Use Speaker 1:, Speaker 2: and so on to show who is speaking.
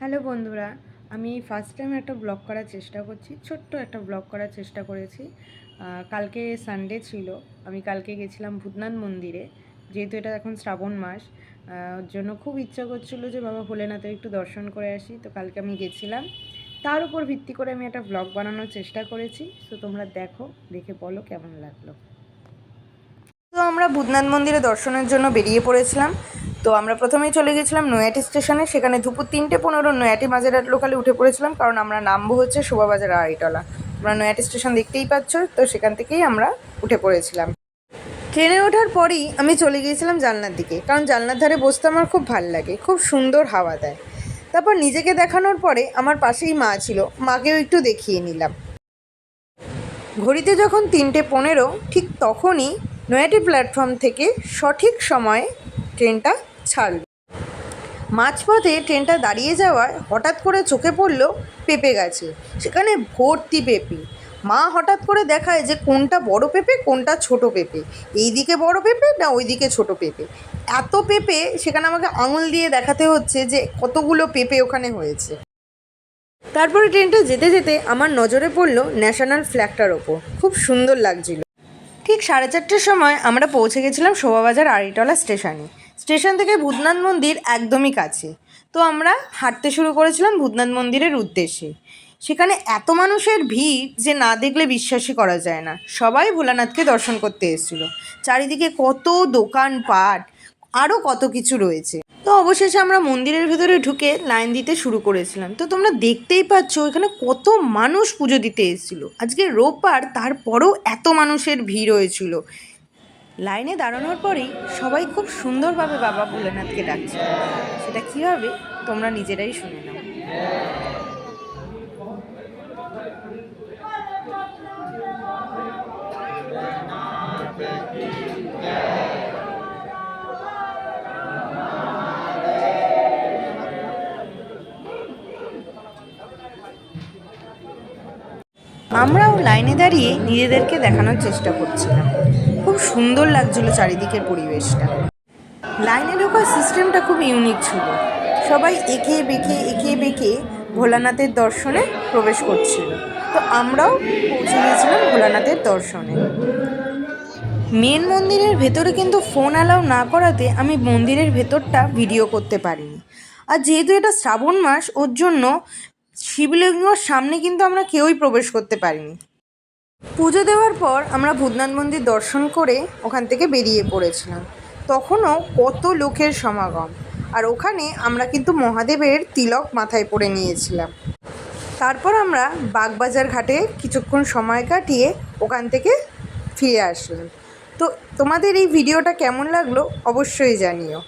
Speaker 1: Hello বন্ধুরা, আমি first time একটা ব্লগ করার চেষ্টা করছি, ছোট্ট একটা ব্লগ করার চেষ্টা করেছি। কালকে সানডে ছিল, আমি কালকে গেছিলাম ভূতনাথ মন্দিরে, যেহেতু এটা এখন শ্রাবণ মাস ওর জন্য খুব ইচ্ছা করছিল যে বাবা ভোলেনাথের একটু দর্শন করে আসি, তো কালকে আমি গেছিলাম। তার উপর ভিত্তি করে আমি একটা ব্লগ বানানোর চেষ্টা করেছি, তো তোমরা দেখো, দেখে বলো কেমন লাগল। তো আমরা ভূতনাথ মন্দিরে দর্শনের জন্য বেরিয়ে পড়েছিলাম। তো আমরা প্রথমেই চলে গেছিলাম নয়াটি স্টেশনে, সেখানে দুপুর তিনটে পনেরো নয়াটি মাঝেরহাট লোকালে উঠে পড়েছিলাম, কারণ আমরা নামবো হচ্ছে শোভাবাজার আড়াইটলা তোমরা নয়াটি স্টেশন দেখতেই পাচ্ছ, তো সেখান থেকেই আমরা উঠে পড়েছিলাম। ট্রেনে ওঠার পরেই আমি চলে গিয়েছিলাম জানলার দিকে, কারণ জানলার ধারে বসতে আমার খুব ভালো লাগে, খুব সুন্দর হাওয়া দেয়। তারপর নিজেকে দেখানোর পরে আমার পাশেই মা ছিল, মাকেও একটু দেখিয়ে নিলাম। ঘড়িতে যখন তিনটে পনেরো, ঠিক তখনই নয়াটি প্ল্যাটফর্ম থেকে সঠিক সময়ে ট্রেনটা ছাড়ল মাঝপথে ট্রেনটা দাঁড়িয়ে যাওয়ায় হঠাৎ করে চোখে পড়ল পেঁপে গাছে। সেখানে ভর্তি পেঁপে। মা হঠাৎ করে দেখায় যে কোনটা বড় পেঁপে, কোনটা ছোট পেঁপে। এই দিকে বড় পেঁপে না ওই দিকে ছোট পেঁপে। এত পেঁপে সেখানে আমাকে আঙুল দিয়ে দেখাতে হচ্ছে যে কতগুলো পেঁপে ওখানে হয়েছে। তারপরে ট্রেনটা যেতে যেতে আমার নজরে পড়ল ন্যাশনাল ফ্ল্যাগটার ওপর। খুব সুন্দর লাগছিল। ঠিক সাড়ে চারটের সময় আমরা পৌঁছে গেছিলাম শোভাবাজার আড়িটলা স্টেশনে। স্টেশন থেকে ভূতনাথ মন্দির একদমই কাছে। তো আমরা হাঁটতে শুরু করেছিলাম ভূতনাথ মন্দিরের উদ্দেশ্যে। সেখানে এত মানুষের ভিড় যে না দেখলে বিশ্বাসই করা যায় না। সবাই ভোলানাথকে দর্শন করতে এসেছিল। চারিদিকে কত দোকানপাট আরও কত কিছু রয়েছে। তো অবশেষে আমরা মন্দিরের ভেতরে ঢুকে লাইন দিতে শুরু করেছিলাম। তো তোমরা দেখতেই পাচ্ছ এখানে কত মানুষ পুজো দিতে এসেছিল। আজকে রোববার, তারপরেও এত মানুষের ভিড় হয়েছিল। লাইনে দাঁড়ানোর পরেই সবাই খুব সুন্দরভাবে বাবা ভোলেনাথকে ডাকছে। সেটা কীভাবে? তোমরা নিজেরাই শুনে নাও। আমরাও লাইনে দাঁড়িয়ে নিজেদেরকে দেখানোর চেষ্টা করছিলাম। খুব সুন্দর লাগছিল চারিদিকের পরিবেশটা। লাইনে ঢোকার সিস্টেমটা খুব ইউনিক ছিল। সবাই এঁকে বেঁকে এঁকে বেঁকে ভোলানাথের দর্শনে প্রবেশ করছিল। তো আমরাও পৌঁছে গিয়েছিলাম ভোলানাথের দর্শনে। মেন মন্দিরের ভেতরে কিন্তু ফোন অ্যালাউ না করাতে আমি মন্দিরের ভেতরটা ভিডিও করতে পারিনি। আর যেহেতু এটা শ্রাবণ মাস, ওর জন্য শিবলিঙ্গর সামনে কিন্তু আমরা কেউই প্রবেশ করতে পারিনি। পুজো দেওয়ার পর আমরা ভূতনাথ মন্দির দর্শন করে ওখান থেকে বেরিয়ে পড়েছিলাম। তখনও কত লোকের সমাগম। আর ওখানে আমরা কিন্তু মহাদেবের তিলক মাথায় পরে নিয়েছিলাম। তারপর আমরা বাগবাজার ঘাটে কিছুক্ষণ সময় কাটিয়ে ওখান থেকে ফিরে আসলাম। তো তোমাদের এই ভিডিওটা কেমন লাগল অবশ্যই জানিও।